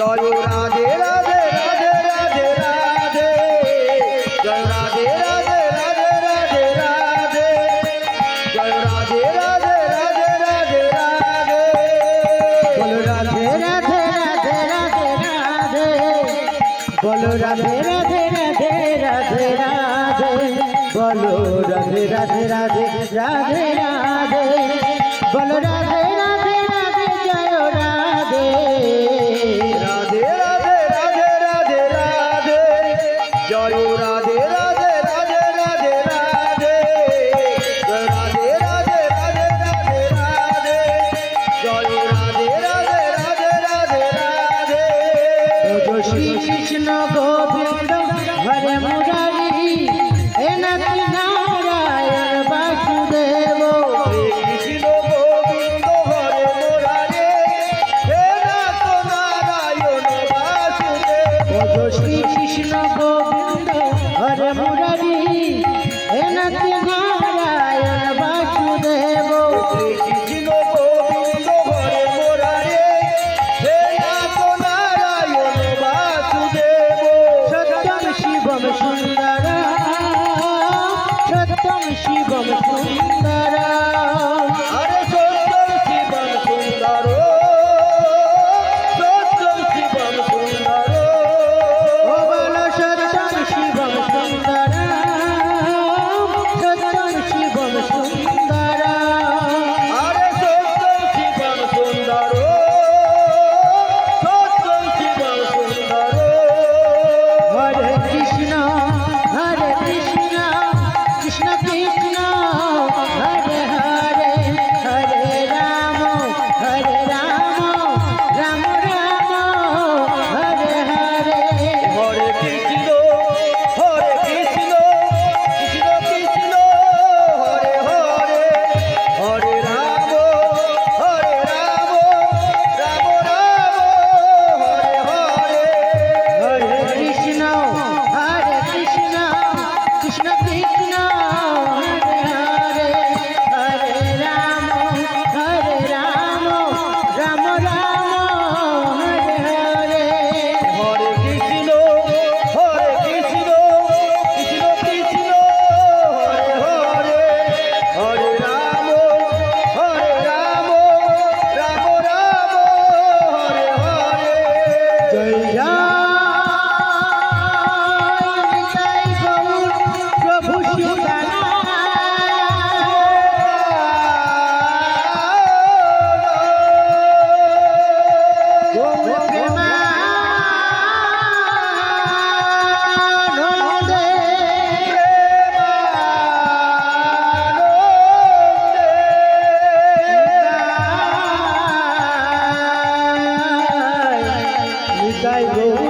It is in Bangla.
জয় রাধে রাধে রাধে রাধে রাধে জয় রাধে রাধে রাধে রাধে রাধে জয় রাধে রাধে রাধে রাধে রাধে বলো রাধে রাধে রাধে রাধে রাধে বলো রাধে রাধে রাধে রাধে রাধে বলো রাধে রাধে রাধে রাধে রাধে বলো রাধে রাধে গোবিন্দ হরে হে নারায়ণ বাসুদেব কৃষ্ণ গোবিন্দ হে নারায়ণ বাসুদেব শ্রী কৃষ্ণ গোবিন্দ शिवं सुन्दरा I go.